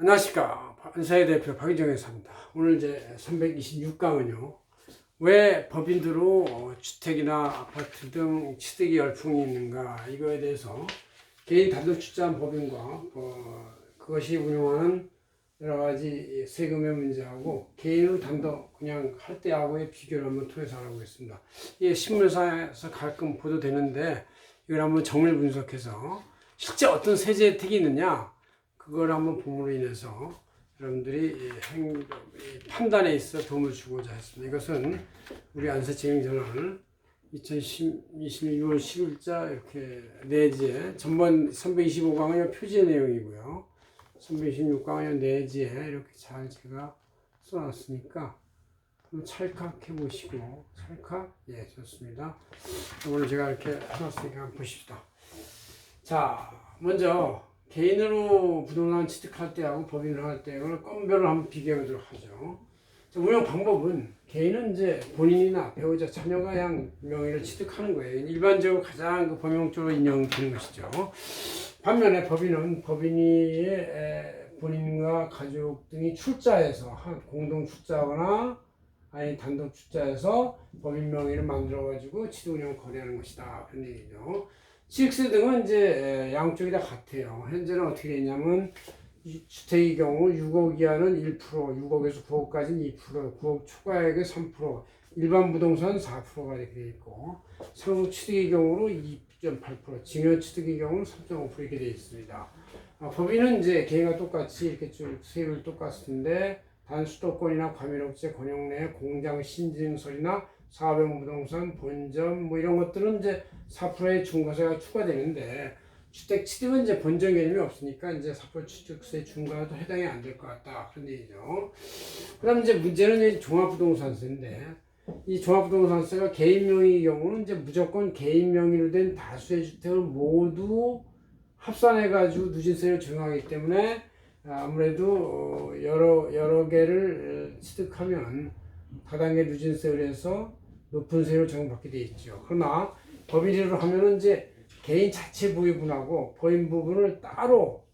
안녕하십니까. 안사의 대표 박희정 회사입니다. 오늘 이제 326강은요. 왜 법인으로 어, 주택이나 아파트 등 취득이 열풍이 있는가 이거에 대해서 개인 단독 출자한 법인과 어, 그것이 운영하는 여러 가지 세금의 문제하고 개인으로 단독 그냥 할 때하고의 비교를 한번 통해서 알아보겠습니다. 이게 신문사에서 가끔 보도되는데 이걸 한번 정밀 분석해서 실제 어떤 세제 혜택이 있느냐 그걸 한번 봄으로 인해서 여러분들이 이 행, 이 판단에 있어 도움을 주고자 했습니다. 이것은 우리 안세증전을 2020년 6월 10일자 이렇게 내지에 전번 325강의 표지의 내용이고요. 326강의 내지에 이렇게 잘 제가 써놨으니까 한번 찰칵해 보시고 찰칵 예 좋습니다. 오늘 제가 이렇게 해놨으니까 보십시다. 자 먼저 개인으로 부동산 취득할 때하고 법인으로 할 때를 건별을 한번 비교해 보도록 하죠. 자, 운영 방법은 개인은 이제 본인이나 배우자, 자녀가 양 명의를 취득하는 거예요. 일반적으로 가장 그 범용적으로 인정되는 것이죠. 반면에 법인은 법인이 에, 본인과 가족 등이 출자해서 한 공동 출자하거나 아니 단독 출자해서 법인 명의를 만들어 가지고 취득 운영 거래하는 것이다 그런 얘기죠. 취득세 등은 이제 양쪽이 다 같아요. 현재는 어떻게 되냐면 이 주택의 경우 6억 이하는 1%, 6억에서 9억까지는 2%, 9억 초과액의 3%, 일반 부동산 4%가 이렇게 돼 있고 상속 취득의 경우로 2.8%, 증여 취득의 경우는 3.5% 이렇게 돼 있습니다. 아, 법인은 이제 개인과 똑같이 이렇게 쭉 세율 똑같은데 단 수도권이나 과밀업체 권역 내 공장 신증설이나 사업용 부동산 본점 뭐 이런 것들은 이제 4%의 중과세가 추가되는데 주택 취득은 이제 본전 개념이 없으니까 이제 4% 취득세 중과도 해당이 안 될 것 같다 그런 얘기죠. 그다음 이제 문제는 이제 종합부동산세인데 이 종합부동산세가 개인 명의의 경우는 이제 무조건 개인 명의로 된 다수의 주택을 모두 합산해 가지고 누진세를 적용하기 때문에 아무래도 어, 여러 여러 개를 어, 취득하면 다단계 누진세를 해서 높은 세율을 적용받게 돼 있죠. 그러나 법인으로 하면은 이제 개인 자체 부유분하고 법인 부분을 따로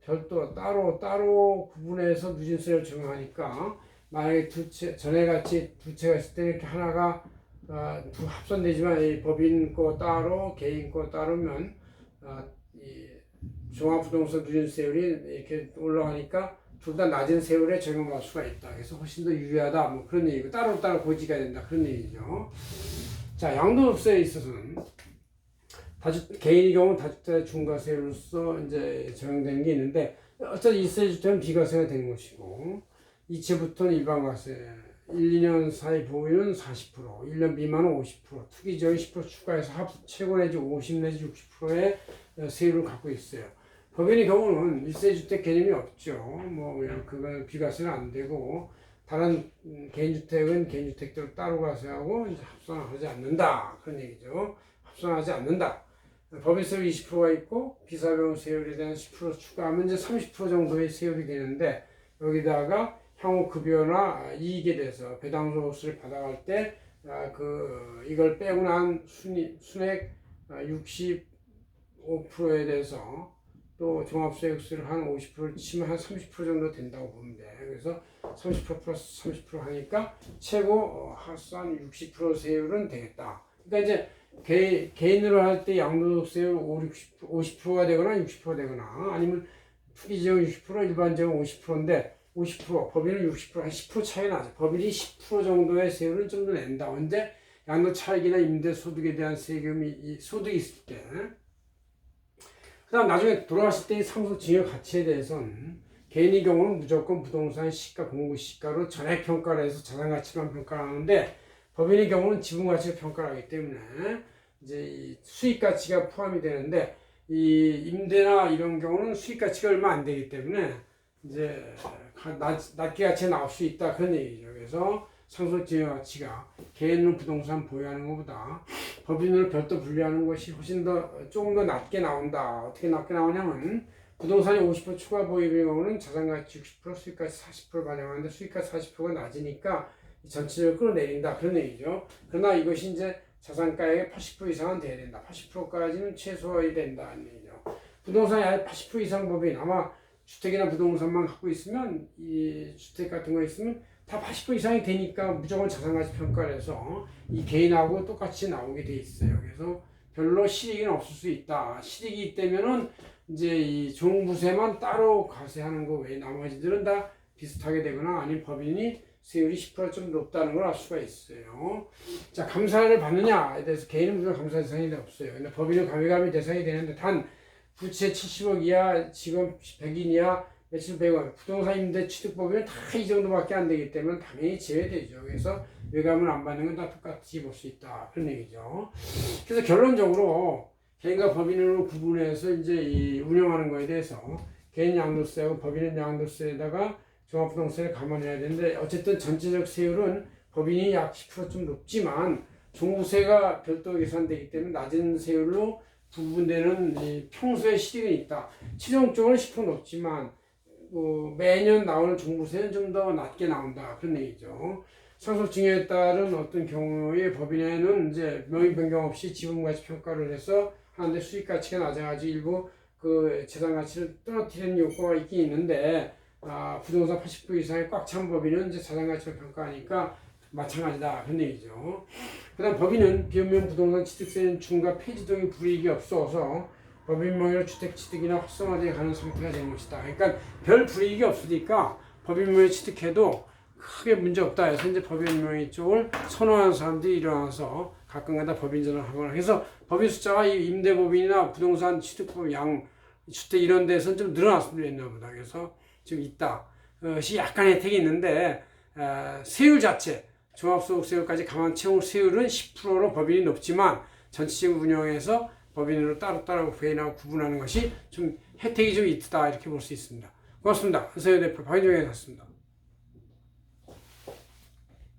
별도 따로 따로 구분해서 누진세를 적용하니까 만약에 두 채 전에 같이 두 채가 있을 때 이렇게 하나가 어, 두 합산되지만 이 법인 거 따로 개인 거 따르면 어, 이 종합부동산 누진세율이 이렇게 올라가니까 둘 다 낮은 세율에 적용할 수가 있다. 그래서 훨씬 더 유리하다. 뭐 그런 얘기고 따로 따로 고지가 된다. 그런 얘기죠. 자 양도세에 있어서는 다주 개인의 경우 다주택 중과세로서 이제 적용되는 게 있는데 어차피 일세 주택은 비과세가 되는 것이고 이체부터는 일반과세 1, 2년 사이 보유는 40%, 1년 미만은 50%, 투기 전에 10% 추가해서 합 최고 내지 50 내지 60%의 세율을 갖고 있어요. 법인의 경우는 일세주택 개념이 없죠. 뭐 그건 비과세는 안 되고 다른 음, 개인주택은 개인주택대로 따로 과세하고 합산하지 않는다 그런 얘기죠. 합산하지 않는다. 법인세율 20%가 있고 비사병 세율에 대한 10% 추가하면 이제 30% 정도의 세율이 되는데 여기다가 향후 급여나 이익에 대해서 배당소득세를 받아갈 때 그 이걸 빼고 난 순이, 순액 65%에 대해서 또 종합소득세를 한 50%를 치면 한 30% 정도 된다고 보면 돼. 그래서 30% 플러스 30% 하니까 최고 어, 합산 60% 세율은 되겠다. 그러니까 이제 개, 개인으로 할 때 양도세율 5, 60, 50%가 되거나 60% 되거나 아니면 투기지역 60% 일반지역 50%인데 50% 법인은 60%한 10% 차이 나죠. 법인이 10% 정도의 세율은 좀더 낸다. 언제 양도 차익이나 임대 소득에 대한 세금이 이 소득이 있을 때. 그 다음 나중에 돌아가실 때의 상속 증여 가치에 대해서는 개인의 경우는 무조건 부동산 시가 공급 시가로 전액 평가를 해서 자산 가치만 평가를 하는데 법인의 경우는 지분 가치를 평가를 하기 때문에 이제 이 수익 가치가 포함이 되는데 이 임대나 이런 경우는 수익 가치가 얼마 안 되기 때문에 이제 낮, 낮게 가치가 나올 수 있다 그런 얘기죠. 그래서 상속 증여 가치가 개인은 부동산 보유하는 것보다 법인을 별도 분류하는 것이 훨씬 더 조금 더 낮게 나온다. 어떻게 낮게 나오냐면 부동산이 50% 추가 보유의 경우는 자산가치 60% 수익가치 40% 반영하는데 수익가치 40%가 낮으니까 전체적으로 끌어내린다 그런 얘기죠. 그러나 이것이 이제 자산가액의 80% 이상은 돼야 된다. 80%까지는 최소화해야 된다는 얘기죠. 부동산이 아예 80% 이상 법인 아마 주택이나 부동산만 갖고 있으면 이 주택 같은 거 있으면 다 80% 이상이 되니까 무조건 자산가치 평가를 해서 이 개인하고 똑같이 나오게 돼 있어요. 그래서 별로 실익은 없을 수 있다. 실익이 있다면은 이제 이 종부세만 따로 과세하는 거 외에 나머지들은 다 비슷하게 되거나 아니면 법인이 세율이 10%좀 높다는 걸 알 수가 있어요. 자, 감사를 받느냐에 대해서 개인은 무조건 감사 대상이 없어요. 근데 법인은 가미감이 대상이 되는데 단 부채 70억 이하, 직업 100인 이하, 매출 100원, 부동산 임대 취득법인은 다이 정도밖에 안 되기 때문에 당연히 제외되죠. 그래서 외감을 안 받는 건 다 똑같이 볼 수 있다. 그런 얘기죠. 그래서 결론적으로 개인과 법인으로 구분해서 이제 이 운영하는 거에 대해서 개인 양도세하고 법인은 양도세에다가 종합부동산을 감안해야 되는데 어쨌든 전체적 세율은 법인이 약 10%좀 높지만 종부세가 별도 계산되기 때문에 낮은 세율로 부분되는 이 평소의 실익은 있다. 최종적으로 10% 높지만 어, 매년 나오는 종부세는 좀 더 낮게 나온다 그런 얘기죠. 상속 증여에 따른 어떤 경우에 법인에는 이제 명의 변경 없이 지분 가치 평가를 해서 하는데 수익 가치가 낮아가지고 일부 그 재산 가치를 떨어뜨리는 효과가 있긴 있는데 아, 부동산 80% 이상의 꽉 찬 법인은 이제 자산 가치를 평가하니까 마찬가지다 그런 얘기죠. 그다음 법인은 비현명 부동산 취득세는 중과 폐지 등의 불이익이 없어서 법인 명의로 주택 취득이나 활성화되어 가는 상태가 되는 것이다. 그러니까 별 불이익이 없으니까 법인 명의 취득해도 크게 문제 없다 해서 이제 법인 명의 쪽을 선호하는 사람들이 일어나서 가끔가다 법인전을 하거나 해서 법인 숫자가 이 임대법인이나 부동산 취득법 양 주택 이런 데서는 좀 늘어났으면 했나 보다. 그래서 지금 있다. 것이 약간 혜택이 있는데 어, 세율 자체 종합소득세율까지 감안 채울 세율은 10%로 법인이 높지만 전체적 운영에서 법인으로 따로따로 개인하고 구분하는 것이 좀 혜택이 좀 있다 이렇게 볼 수 있습니다. 고맙습니다. 한서영 대표 박인종이었습니다.